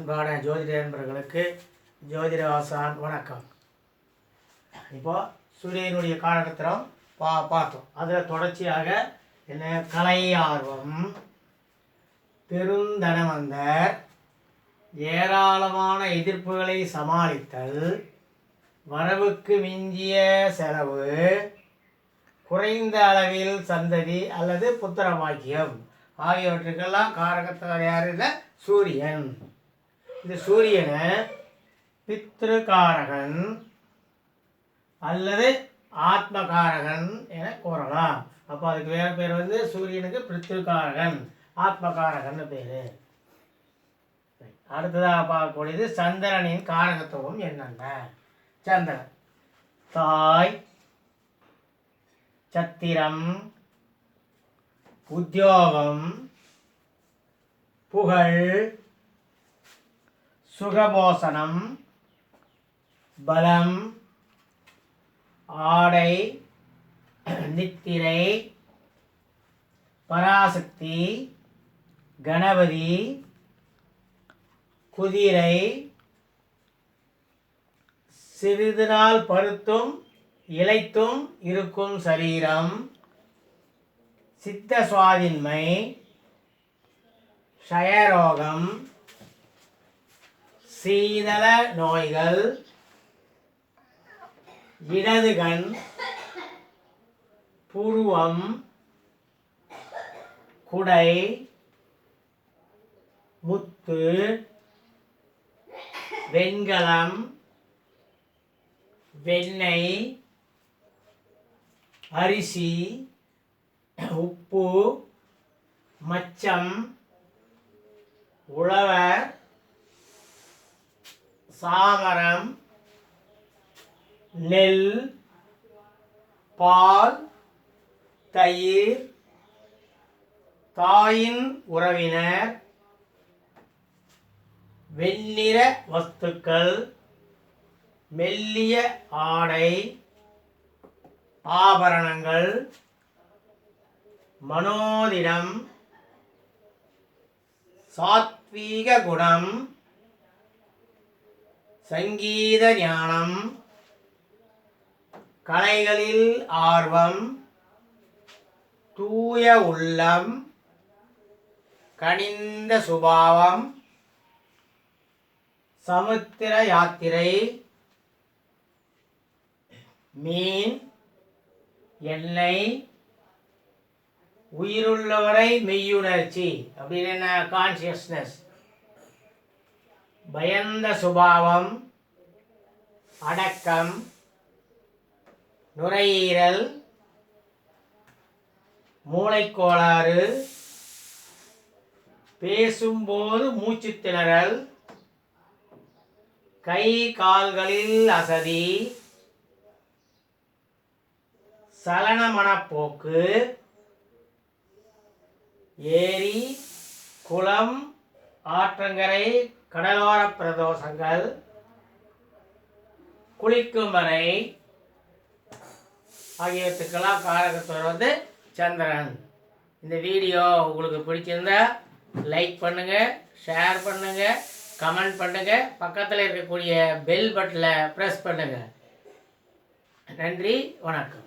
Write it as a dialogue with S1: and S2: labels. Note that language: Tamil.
S1: அன்பான ஜோதிட நண்பர்களுக்கு ஜோதிட ஆசான் வணக்கம். இப்போது சூரியனுடைய காலகத்திரம் பா பார்த்தோம். அதில் தொடர்ச்சியாக என்ன? கலை ஆர்வம் பெருந்தனவந்தர் ஏராளமான எதிர்ப்புகளை சமாளித்தல் வரவுக்கு மிஞ்சிய செலவு குறைந்த அளவில் சந்ததி அல்லது புத்திர பாக்கியம் ஆகியவற்றுக்கெல்லாம் காரகத்தவர் யார்? இல்லை சூரியன். இந்த சூரியனை பித்ருகாரகன் அல்லது ஆத்மகாரகன் என கூறலாம். அப்போ அதுக்கு வேறு பேர் வந்து சூரியனுக்கு பித்ருகாரகன் ஆத்மகாரகன் பேர். அடுத்ததாக பார்க்கக்கூடியது சந்திரனின் காரகத்துவம் என்னென்ன? சந்திரன். தாய் சத்திரம் உத்தியோகம் புகழ் சுகபோசனம் பலம் ஆடை நித்திரை பராசக்தி கணபதி குதிரை சிறிது நாள் பருத்தும் இளைத்தும் இருக்கும் சரீரம் சித்த சுவாதின்மை க்ஷயரோகம் சீதள நோய்கள் இடது கண் புருவம் குடை முத்து வெண்கலம் வெண்ணெய் அரிசி உப்பு மச்சம் உழவர் சாகரம் நெல் பால் தயிர் தாயின் உறவினர் வெண்ணிற வஸ்துக்கள் மெல்லிய ஆடை ஆபரணங்கள் மனோதிடம் சாத்வீக குணம் சங்கீத ஞானம் கலைகளில் ஆர்வம் தூய உள்ளம் கனிந்த சுபாவம் சமுத்திர யாத்திரை மீன் எண்ணெய் உயிருள்ளவரை மெய்யுணர்ச்சி அப்படின்னு என்ன கான்சியஸ்னஸ் பயந்த சுபாவம் அடக்கம் நுரையீரல் மூளைக்கோளாறு பேசும்போது மூச்சு திணறல் கை கால்களில் அசதி சலன மனப்போக்கு ஏரி குளம் ஆற்றங்கரை கடலோர பிரதோஷங்கள் குளிக்கும் வரை ஆகியவற்றுக்கெல்லாம் காரகத்துவர் வந்து சந்திரன். இந்த வீடியோ உங்களுக்கு பிடிச்சிருந்தா லைக் பண்ணுங்கள் ஷேர் பண்ணுங்கள் கமெண்ட் பண்ணுங்கள் பக்கத்தில் இருக்கக்கூடிய பெல் பட்டனை ப்ரெஸ் பண்ணுங்கள் நன்றி வணக்கம்.